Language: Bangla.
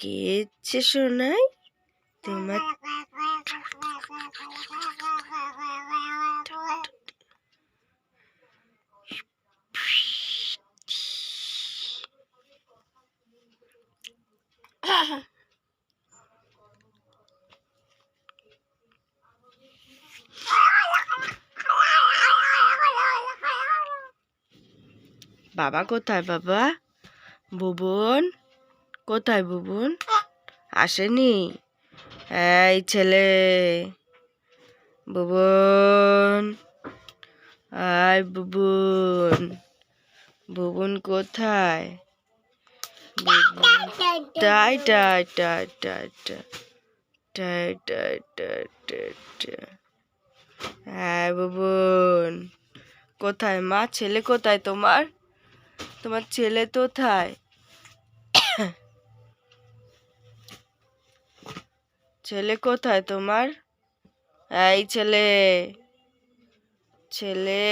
কেছে শোনাই? তোমার বাবা কোথায় বাবা? বুবন? কোথায় বুবন? আসেনি? এই ছেলে। বুবন। আয় বুবন। বুবন কোথায়? বুবুন টাই টাই টাই টাই টাই টাই টাই টাই টাই টাই হ্যাঁ বুবন। কোথায় মা? ছেলে কোথায় তোমার? তোমার ছেলে কোথায়? ছেলে কোথায় তোমার? এই ছেলে ছেলে